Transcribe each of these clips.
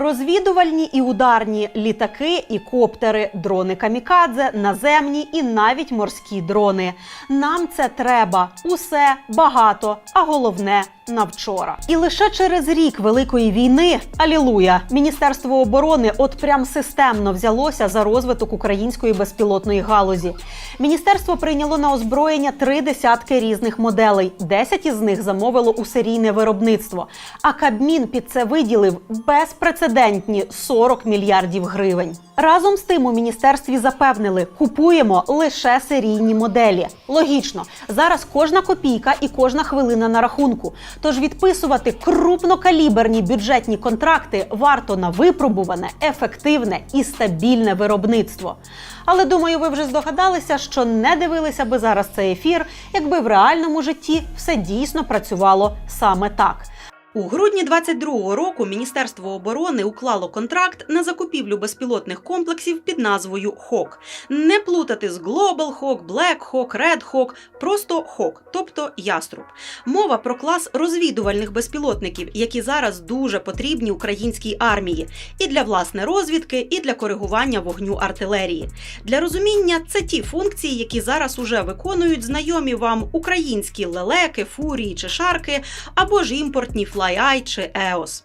Розвідувальні і ударні літаки і коптери, дрони камікадзе, наземні і навіть морські дрони. Нам це треба усе багато, а головне на вчора. І лише через рік великої війни, алілуя, міністерство оборони от прям системно взялося за розвиток української безпілотної галузі. Міністерство прийняло на озброєння три десятки різних моделей. Десять із них замовило у серійне виробництво. А Кабмін під це виділив безпрецедентні 40 мільярдів гривень. Разом з тим у міністерстві запевнили, купуємо лише серійні моделі. Логічно, зараз кожна копійка і кожна хвилина на рахунку. Тож відписувати крупнокаліберні бюджетні контракти варто на випробуване, ефективне і стабільне виробництво. Але думаю, ви вже здогадалися, що не дивилися би зараз цей ефір, якби в реальному житті все дійсно працювало саме так. У грудні 22-го року Міністерство оборони уклало контракт на закупівлю безпілотних комплексів під назвою ХОК. Не плутати з Global Hawk, Black Hawk, Red Hawk, просто ХОК, тобто яструб. Мова про клас розвідувальних безпілотників, які зараз дуже потрібні українській армії, і для власне розвідки, і для коригування вогню артилерії. Для розуміння це ті функції, які зараз уже виконують знайомі вам українські лелеки, фурії чи шарки, або ж імпортні FlyEye чи EOS.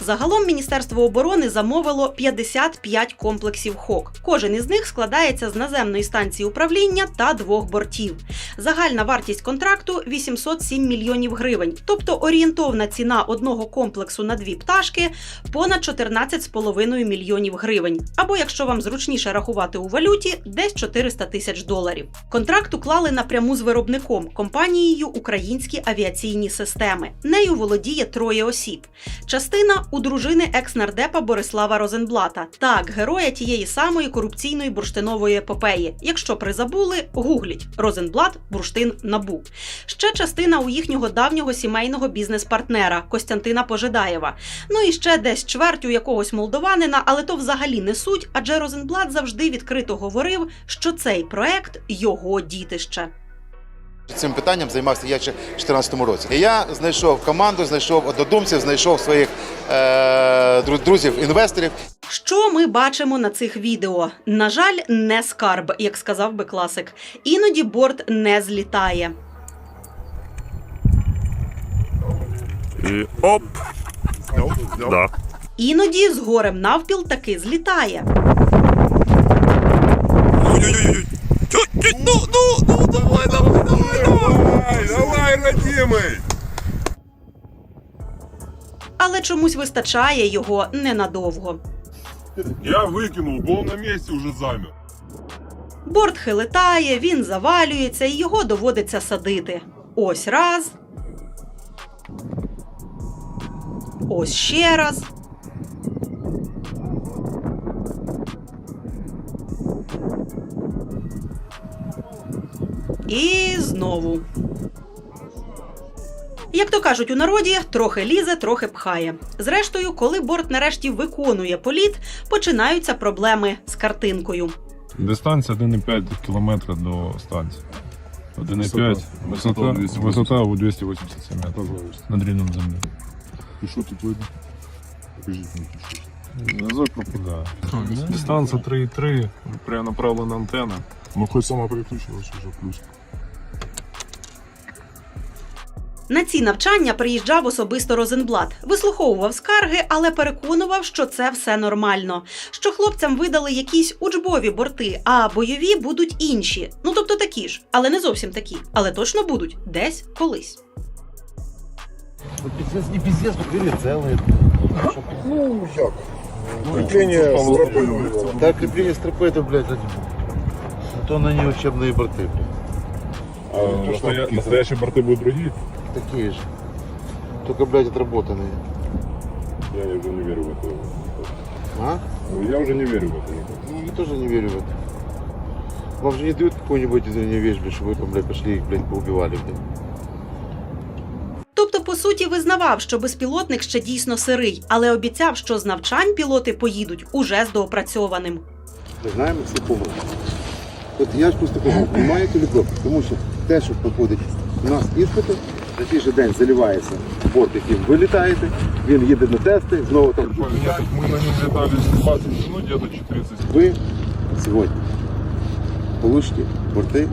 Загалом Міністерство оборони замовило 55 комплексів ХОК. Кожен із них складається з наземної станції управління та двох бортів. Загальна вартість контракту 807 мільйонів гривень, тобто орієнтовна ціна одного комплексу на дві пташки понад 14,5 мільйонів гривень. Або, якщо вам зручніше рахувати у валюті, десь 400 тисяч доларів. Контракт уклали напряму з виробником компанією Українські авіаційні системи. Нею володіє троє осіб. Частина у дружини екс-нардепа Борислава Розенблата, так, героя тієї самої корупційної бурштинової епопеї. Якщо призабули, гугліть Розенблат, бурштин набу. Ще частина у їхнього давнього сімейного бізнес-партнера Костянтина Пожидаєва. Ну і ще десь чверть у якогось молдованина, але то взагалі не суть, адже Розенблат завжди відкрито говорив, що цей проект його дітище. Цим питанням займався я ще в 2014 році. І я знайшов команду, знайшов однодумців, знайшов своїх друзів, інвесторів. Що ми бачимо на цих відео? На жаль, не скарб, як сказав би класик. Іноді борт не злітає. І оп! Да. Іноді з горем навпіл таки злітає. Ой-ой-ой. Ну, ну, ну, давай, давай, давай, давай. Давай, давай, родимый! Але чомусь вистачає його ненадовго. Я выкинул, был на месте уже замер. Борт хилитає, він завалюється, і його доводиться садити. Ось раз. Ось ще раз. І знову. Як то кажуть у народі, трохи лізе, трохи пхає. Зрештою, коли борт нарешті виконує політ, починаються проблеми з картинкою. Дистанція 1,5 кілометра до станції. 1,5 Висота висота, висота у 287 метрів над рівнем землі. И что тут видно? Покажите мне что. Зв'язок пропадає. Дистанція 3,3, прямо направлена антенна. Ну хоть сама переключилась уже плюс. На ці навчання приїжджав особисто Розенблат, вислуховував скарги, але переконував, що це все нормально. Що хлопцям видали якісь учбові борти, а бойові будуть інші. Ну тобто такі ж, але не зовсім такі, але точно будуть десь колись. Ну, пиздец, не пиздец, но крылья целые. Ну, як? Крепление стропы. Да, крепление стропы это, блядь, один. А то на ней учебные борты, блядь. А настоя- настоящие борты будут другие? Такие же. Только, блядь, отработанные. Я уже не верю в это. А? Ну, Я уже не верю в это. никак. Ну, я тоже не верю в это. Вам же не дают какую-нибудь, извини, вещь, блядь, чтобы вы там, блядь, пошли их, блядь, поубивали, блядь. Тобто, по суті, визнавав, що безпілотник ще дійсно сирий, але обіцяв, що з навчань пілоти поїдуть уже з доопрацьованим. Ми знаємо всі помилки. От я ж просто кажу, немає телепропу, тому що те, що проходить у нас іспити, такий же день заливається борт, яким ви літаєте, він їде на тести, знову там Мы на них летали 20 минут, где-то 40 вы сегодня получите борты,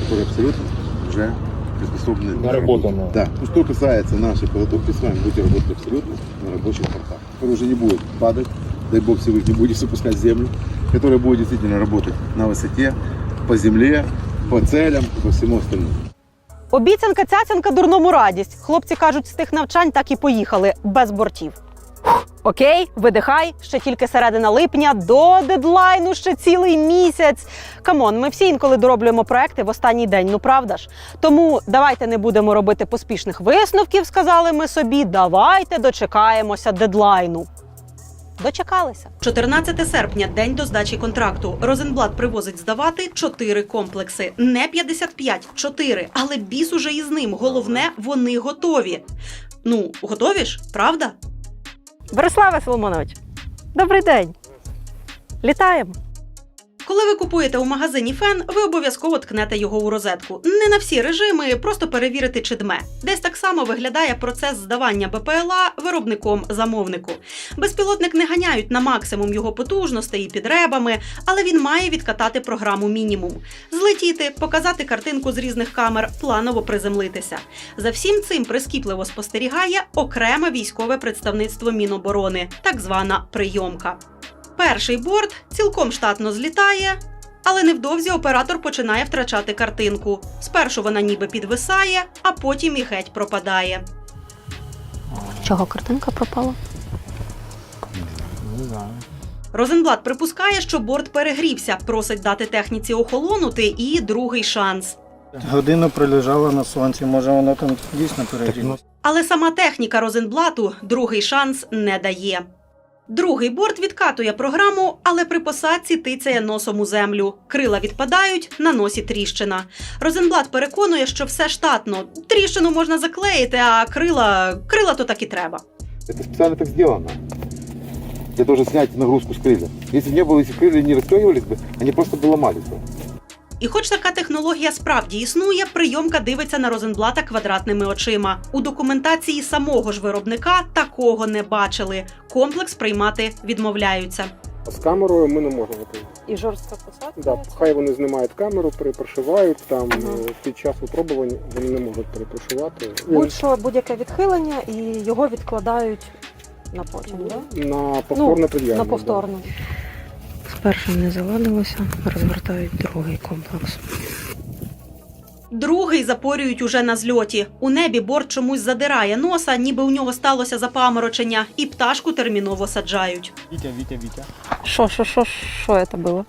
которые абсолютно уже приспособлены. Наработано. Да. Ну, Что касается нашей подготовки, с вами будете работать абсолютно на рабочих бортах, которые уже не будут падать, дай бог всевышний будет запускать в землю, которые будут действительно работать на высоте, по земле, по целям, по всему остальному. Обіцянка цяцянка дурному радість. Хлопці кажуть, з тих навчань так і поїхали без бортів. Окей, видихай, ще тільки середина липня, до дедлайну ще цілий місяць. Камон, ми всі інколи дороблюємо проекти в останній день, ну правда ж? Тому давайте не будемо робити поспішних висновків, сказали ми собі. Давайте дочекаємося дедлайну. Дочекалися. 14 серпня, день до здачі контракту. Розенблат привозить здавати чотири комплекси. Не 55, чотири. Але біс уже із ним. Головне, вони готові. Ну, готові ж, правда? Борислава Соломонович, добрий день. Літаємо. Коли ви купуєте у магазині фен, ви обов'язково ткнете його у розетку. Не на всі режими, просто перевірити, чи дме. Десь так само виглядає процес здавання БПЛА виробником замовнику. Безпілотник не ганяють на максимум його потужностей і під ребами, але він має відкатати програму мінімум. Злетіти, показати картинку з різних камер, планово приземлитися. За всім цим прискіпливо спостерігає окреме військове представництво Міноборони, так звана прийомка. Перший борт цілком штатно злітає, але невдовзі оператор починає втрачати картинку. Спершу вона ніби підвисає, а потім і геть пропадає. Чого картинка пропала? Не знаю. Розенблат припускає, що борт перегрівся, просить дати техніці охолонути і другий шанс. Годину пролежала на сонці, може воно там дійсно перегріло. Але сама техніка Розенблату другий шанс не дає. Другий борт відкатує програму, але при посадці тицяє носом у землю. Крила відпадають, на носі тріщина. Розенблат переконує, що все штатно. Тріщину можна заклеїти, а крила, крила то так і треба. Это специально так сделано. Для того, чтобы снять нагрузку с крылья. Если бы не было, если крылья не расстегивались бы, они просто бы ломались бы. І хоч така технологія справді існує, прийомка дивиться на Розенблата квадратними очима. У документації самого ж виробника такого не бачили. Комплекс приймати відмовляються. З камерою ми не можемо. І жорстка посадка. Да, хай вони знімають камеру, перепрошивають там Ага. е, під час випробувань вони не можуть перепрошувати. Будь-що будь-яке відхилення і його відкладають на потім, да? На повторне пред'явлення. на повторно Спершу не заладилося, розвертають другий комплекс. Другий запорюють уже на зльоті. У небі борт чомусь задирає носа, ніби у нього сталося запаморочення, і пташку терміново саджають. Вітя, Вітя, Вітя. Що, що, що, що це було?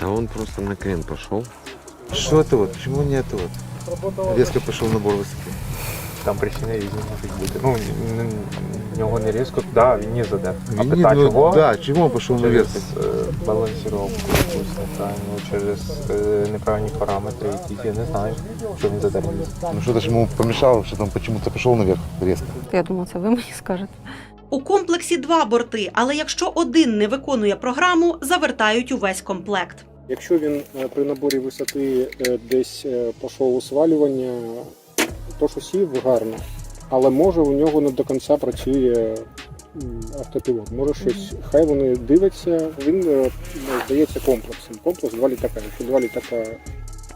Да он просто на крен пошел. Что это вот? Почему не это вот? Резко пошел набор высоты. Там причини різні можуть бути. Ну, в нього не різко, да, він не заде. А Не, пита ну, чого? Да, он пошел наверх? Через е, балансіровку якусь неправильну, через е, неправильні параметри, якісь я не знаю, що він заде. Ну что-то же ему помешало, что там почему-то пошел наверх резко. Я думала, це ви мені скажете. У комплексі два борти, але якщо один не виконує програму, завертають увесь комплект. Якщо він е, при наборі висоти е, десь е, пішов у свалювання, то що сів гарно, але може у нього не до кінця працює автопілот. Може щось, хай вони дивляться, він е, ну, здається комплексом. Комплекс два літака. Якщо два літака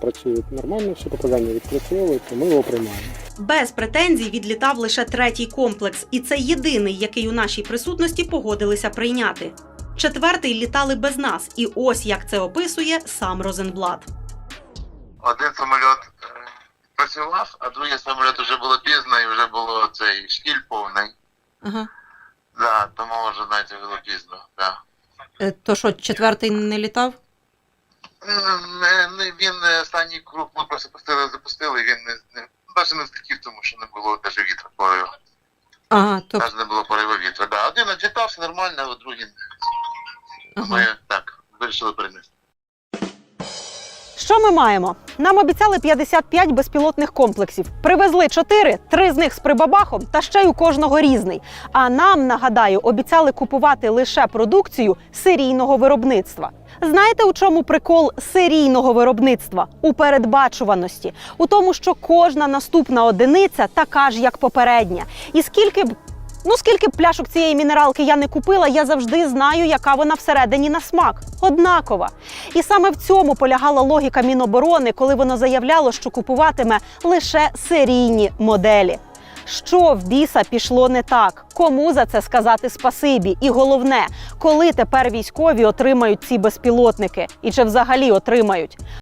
працюють нормально, всі показання відпрацьовують, то ми його приймаємо. Без претензій відлітав лише третій комплекс, і це єдиний, який у нашій присутності погодилися прийняти. Четвертий літали без нас, і ось як це описує сам Розенблат. Один самоліт працював, а другий самоліт вже було пізно і вже було цей штіль повний. Ага. Да, тому вже знаєте, було пізно. Да. То що, четвертий не літав? Не- не- Він е, останній круг ми просто пустили, запустили, і він не, не навіть не злетів, тому що не було навіть вітру пориву. Ага, то Навіть не було пориву вітру. Да. Один відлітав, нормально, а другий не. Ми так вирішили перенести. Ми маємо? Нам обіцяли 55 безпілотних комплексів. Привезли 4, три з них з прибабахом, та ще й у кожного різний. А нам, нагадаю, обіцяли купувати лише продукцію серійного виробництва. Знаєте, у чому прикол серійного виробництва? У передбачуваності, у тому, що кожна наступна одиниця така ж, як попередня. І скільки б Ну, скільки б пляшок цієї мінералки я не купила, я завжди знаю, яка вона всередині на смак. Однакова. І саме в цьому полягала логіка Міноборони, коли воно заявляло, що купуватиме лише серійні моделі. Що в біса пішло не так? Кому за це сказати спасибі? І головне, коли тепер військові отримають ці безпілотники? І чи взагалі отримають?